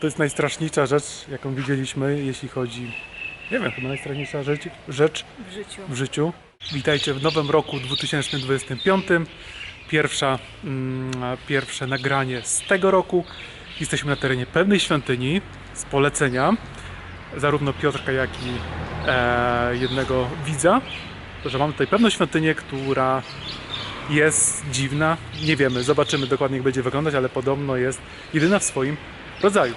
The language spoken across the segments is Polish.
To jest najstraszniejsza rzecz, jaką widzieliśmy, jeśli chodzi. Nie wiem, chyba najstraszniejsza rzecz, rzecz w życiu. w życiu. Witajcie w nowym roku 2025. Pierwsza, mm, pierwsze nagranie z tego roku. Jesteśmy na terenie pewnej świątyni z polecenia zarówno Piotrka, jak i e, jednego widza, że mamy tutaj pewną świątynię, która jest dziwna. Nie wiemy, zobaczymy dokładnie jak będzie wyglądać, ale podobno jest jedyna w swoim rodzaju.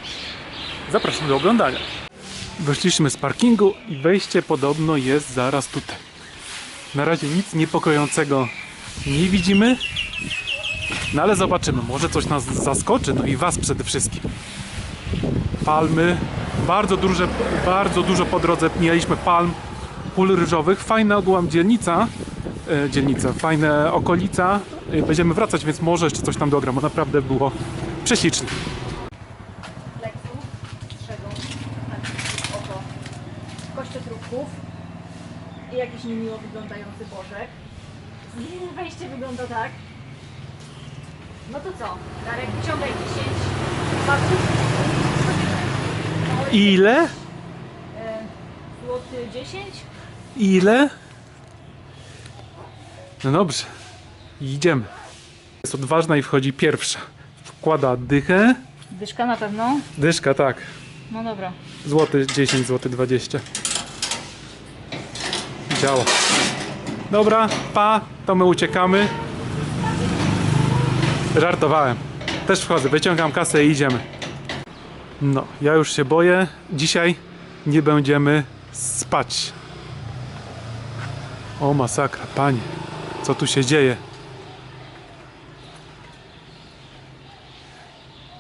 Zapraszam do oglądania. Wyszliśmy z parkingu i wejście podobno jest zaraz tutaj. Na razie nic niepokojącego nie widzimy, no ale zobaczymy, może coś nas zaskoczy, no i Was przede wszystkim. Palmy, bardzo duże, bardzo dużo po drodze mijaliśmy palm, pól ryżowych, fajna ogółem dzielnica, e, dzielnica, fajna okolica. E, Będziemy wracać, więc może jeszcze coś tam dogram, bo naprawdę było prześlicznie. Tak. No to co? Darek, wyciągaj 10 baków. Ile? E, Złoty 10? Ile? No dobrze, idziemy. Jest odważna i wchodzi pierwsza. Wkłada dychę. Dyszka na pewno. Dyszka, tak. No dobra. Złoty 10, złoty 20. Działa. Dobra, pa, to my uciekamy. Żartowałem. Też wchodzę, wyciągam kasę i idziemy. No, ja już się boję. Dzisiaj nie będziemy spać. O masakra, panie. Co tu się dzieje?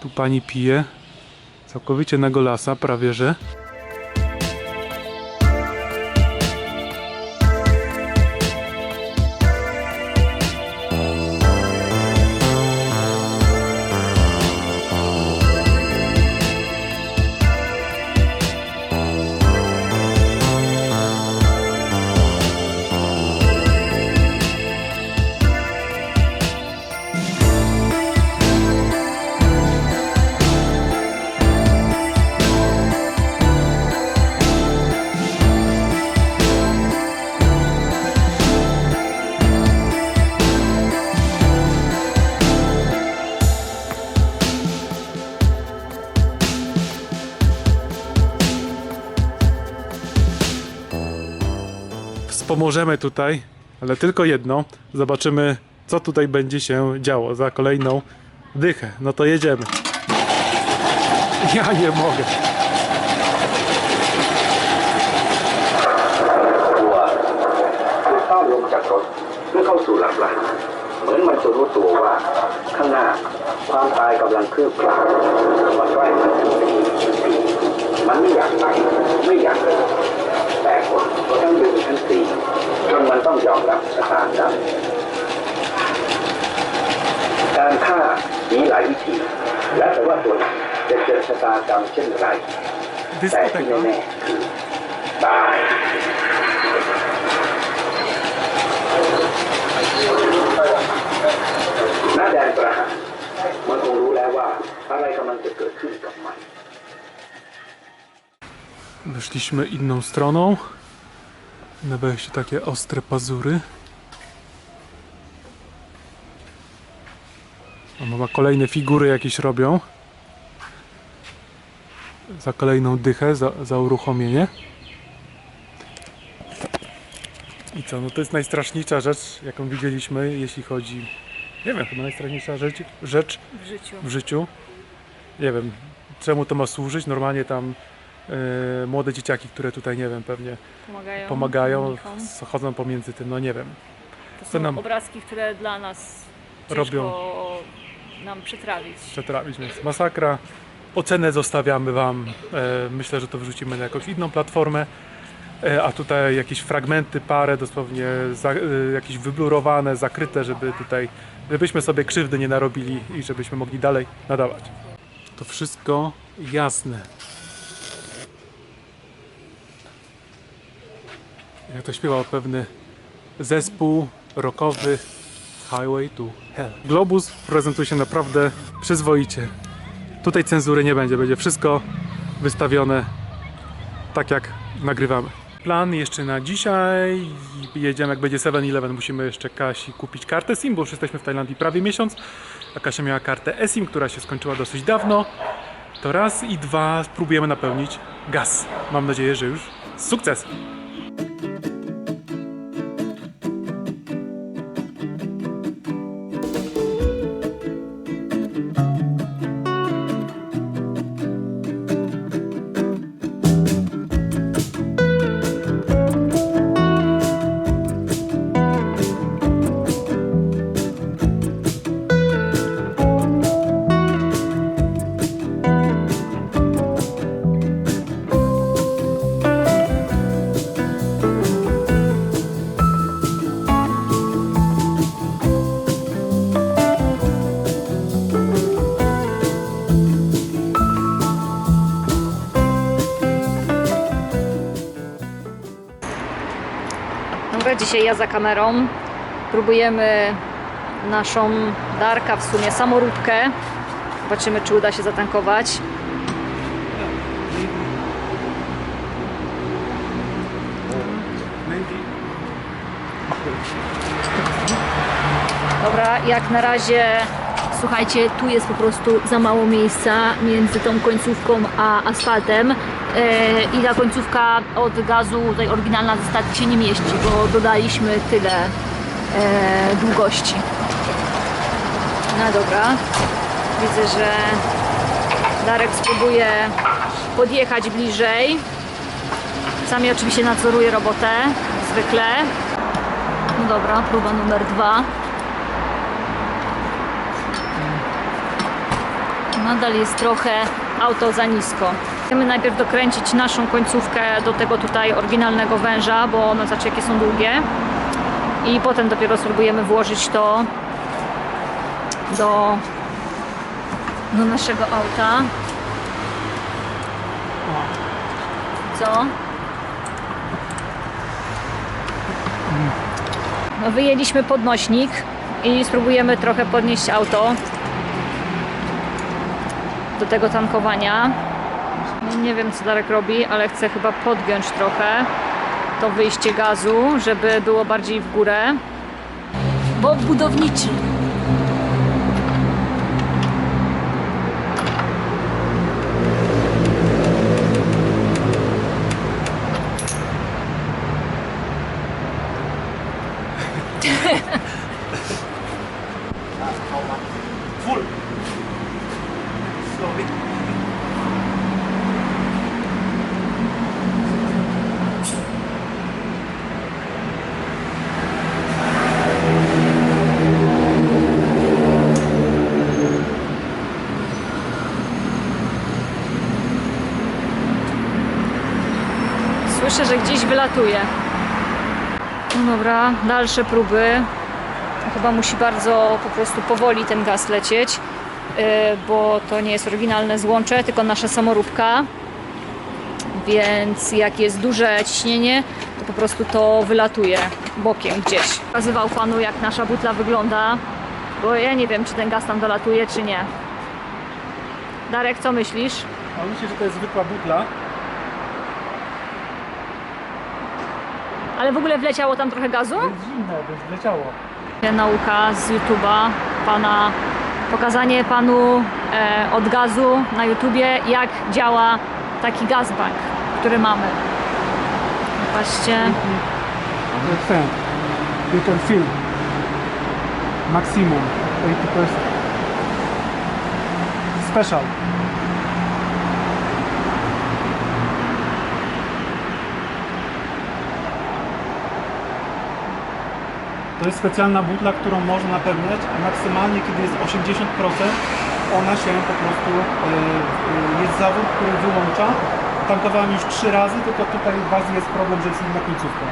Tu pani pije. Całkowicie na golasa, prawie że. Wspomożemy tutaj, ale tylko jedno. Zobaczymy, co tutaj będzie się działo za kolejną dychę. No to jedziemy. Ja nie mogę. ตัวก้าวลงจากรถเพื่อเข้าสู่หลักหลักเหมือนมันจะรู้ตัวว่าข้างหน้าความตายกำลังคืบคลานมาใกล้มันทุกทีมันไม่อยากไปไม่อยากเดินแต่คนทั้งดึงทั้งตีจน มันต้องยอมรับชะตากรรมการฆ่ามีหลายวิธี และแต่ว่าตัวไหนจะเจอชะตากรรมเช่นไร แต่ที่ Dyskoteka. แน่ๆคือตาย หน้าแดนประหารมันคงรู้แล้วว่าอะไรกำลังจะเกิดขึ้นกับมัน Wyszliśmy inną stroną. Na wejściu takie ostre pazury. A mama kolejne figury jakieś robią. Za kolejną dychę, za, za uruchomienie. I co, no to jest najstraszniejsza rzecz, jaką widzieliśmy, jeśli chodzi... Nie wiem, chyba najstraszniejsza rzecz, rzecz W życiu. w życiu. Nie wiem, czemu to ma służyć. Normalnie tam e, młode dzieciaki, które tutaj, nie wiem, pewnie Pomagają. pomagają, mnichom. chodzą pomiędzy tym, no nie wiem. To są nam- obrazki, które dla nas Robią. nam przetrawić. Przetrawić, więc masakra. Ocenę zostawiamy Wam. E, myślę, że to wrzucimy na jakąś inną platformę. E, a tutaj jakieś fragmenty, parę dosłownie za, e, jakieś wyblurowane, zakryte, żeby tutaj, żebyśmy sobie krzywdy nie narobili i żebyśmy mogli dalej nadawać. To wszystko jasne. To śpiewał pewny zespół rockowy Highway to Hell. Globus prezentuje się naprawdę przyzwoicie. Tutaj cenzury nie będzie, będzie wszystko wystawione tak jak nagrywamy. Plan jeszcze na dzisiaj. Jedziemy, jak będzie 7-Eleven, musimy jeszcze Kasi kupić kartę SIM, bo już jesteśmy w Tajlandii prawie miesiąc. A Kasia miała kartę eSIM, która się skończyła dosyć dawno. To raz i dwa spróbujemy napełnić gaz. Mam nadzieję, że już sukces! Dzisiaj ja za kamerą. Próbujemy naszą Darka, w sumie samoróbkę. Zobaczymy, czy uda się zatankować. Dobra, jak na razie, słuchajcie, tu jest po prostu za mało miejsca między tą końcówką a asfaltem. E, I ta końcówka od gazu, tutaj oryginalna zestaw się nie mieści, bo dodaliśmy tyle e, długości. No dobra, widzę, że Darek spróbuje podjechać bliżej. Sami oczywiście nadzoruje robotę, zwykle. No dobra, próba numer dwa. Nadal jest trochę auto za nisko. Chcemy najpierw dokręcić naszą końcówkę do tego tutaj oryginalnego węża, bo no jakie są długie. I potem dopiero spróbujemy włożyć to do, do naszego auta. Co? No, wyjęliśmy podnośnik i spróbujemy trochę podnieść auto do tego tankowania. Nie wiem co Darek robi, ale chcę chyba podgiąć trochę to wyjście gazu, żeby było bardziej w górę. Bo budowniczy. Słyszę, że gdzieś wylatuje. No dobra, dalsze próby. Chyba musi bardzo po prostu powoli ten gaz lecieć, yy, bo to nie jest oryginalne złącze, tylko nasza samoróbka. Więc jak jest duże ciśnienie, to po prostu to wylatuje bokiem gdzieś. Pokazywał panu, jak nasza butla wygląda, bo ja nie wiem, czy ten gaz tam dolatuje, czy nie. Darek, co myślisz? A myślę, że to jest zwykła butla. Ale w ogóle wleciało tam trochę gazu? Jest zimno, więc wleciało. Nauka z YouTube'a, pana, pokazanie panu e, od gazu na YouTubie, jak działa taki gazbank, który mamy. Patrzcie, ten. You can fill. Maximum 80%. Special. To jest specjalna butla, którą można napełniać, maksymalnie kiedy jest 80%, ona się po prostu, e, e, jest zawód, który wyłącza. Tankowałem już trzy razy, tylko tutaj w jest problem, że jest inna końcówka.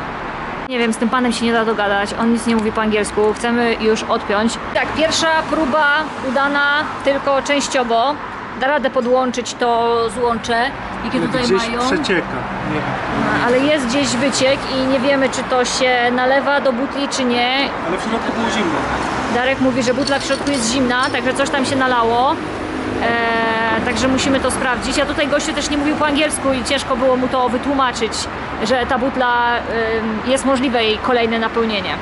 nie wiem, z tym panem się nie da dogadać, on nic nie mówi po angielsku, chcemy już odpiąć. Tak, pierwsza próba udana tylko częściowo. Da radę podłączyć to złącze, jakie tutaj Gdzieś mają. przecieka. Nie wiem. No, Ale jest gdzieś wyciek i nie wiemy, czy to się nalewa do butli, czy nie. Ale w środku było zimno. Darek mówi, że butla w środku jest zimna, także coś tam się nalało. Eee, także musimy to sprawdzić. A tutaj gościu też nie mówił po angielsku i ciężko było mu to wytłumaczyć, że ta butla ym, jest możliwe jej kolejne napełnienie.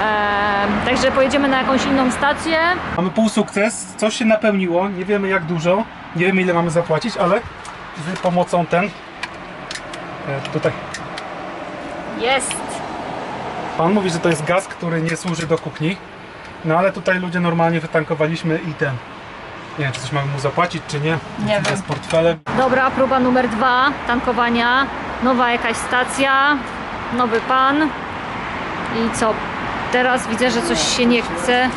E, także pojedziemy na jakąś inną stację. Mamy pół sukces, coś się napełniło, nie wiemy jak dużo, nie wiemy ile mamy zapłacić, ale z pomocą ten, e, tutaj, Jest! pan mówi, że to jest gaz, który nie służy do kuchni, no ale tutaj ludzie normalnie wytankowaliśmy i ten, nie wiem czy coś mamy mu zapłacić czy nie, Nie z wiem. portfelem. Dobra, próba numer dwa, tankowania. Nowa jakaś stacja, nowy pan. I co? Teraz widzę, że coś się nie chce,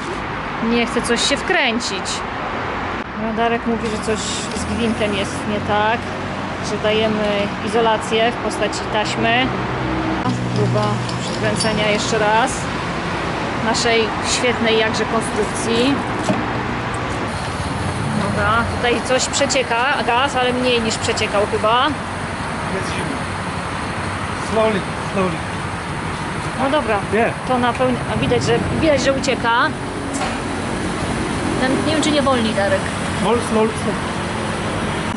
nie chce coś się wkręcić. Radarek mówi, że coś z gwintem jest nie tak, że dajemy izolację w postaci taśmy. Próba przykręcenia jeszcze raz naszej świetnej jakże konstrukcji. Dobra, tutaj coś przecieka, gaz, ale mniej niż przeciekał chyba. Jest zimno. Slowly, slowly. No dobra, Nie. to napełnia. a Widać, że widać, że ucieka. Ten, nie wiem, czy nie wolni Darek. Slow.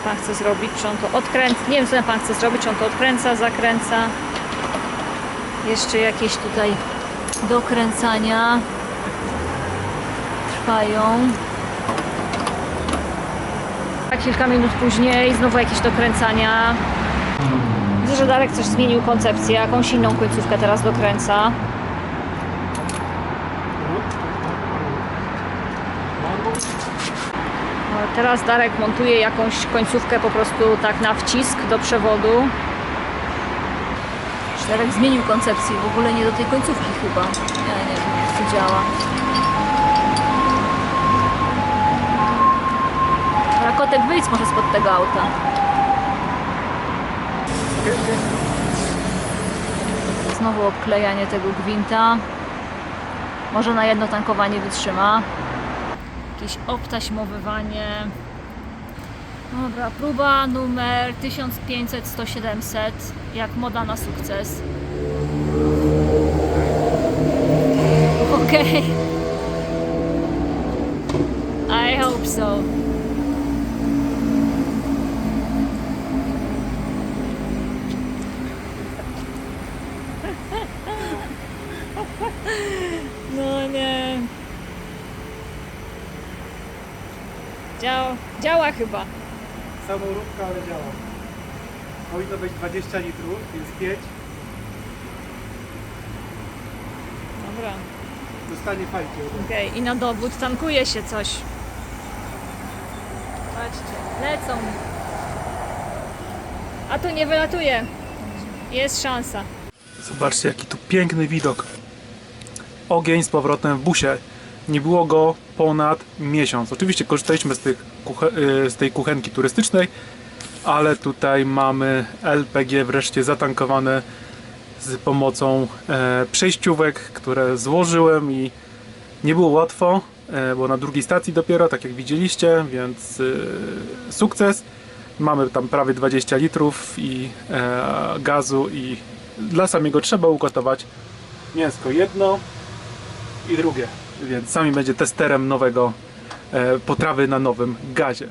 Pan chce zrobić, czy on to odkręca. Nie wiem, co pan chce zrobić, czy on to odkręca, zakręca. Jeszcze jakieś tutaj dokręcania trwają. A kilka minut później znowu jakieś dokręcania. Widzę, że Darek coś zmienił koncepcję, jakąś inną końcówkę teraz dokręca. Teraz Darek montuje jakąś końcówkę po prostu tak na wcisk do przewodu. Darek zmienił koncepcję, w ogóle nie do tej końcówki chyba. Ja nie wiem, jak to działa. Rakotek wyjdź może spod tego auta. Znowu obklejanie tego gwinta. Może na jedno tankowanie wytrzyma. Jakieś obtaśmowywanie. Dobra, próba numer 1500-100-700. Jak moda na sukces. Okej. I hope so. Działa, chyba. Samoróbka, ale działa. Powinno być 20 litrów, więc 5. Dobra. Dostanie fajnie. Okej, i na dowód tankuje się coś. Patrzcie, lecą. A tu nie wylatuje. Jest szansa. Zobaczcie jaki tu piękny widok. Ogień z powrotem w busie. Nie było go ponad miesiąc. Oczywiście korzystaliśmy z, tych z tej kuchenki turystycznej, ale tutaj mamy LPG wreszcie zatankowane z pomocą e, przejściówek, które złożyłem i nie było łatwo, e, bo na drugiej stacji dopiero, tak jak widzieliście, więc y, sukces. Mamy tam prawie 20 litrów i e, gazu i dla samego trzeba ugotować mięsko jedno i drugie, więc sami będzie testerem nowego e, potrawy na nowym gazie.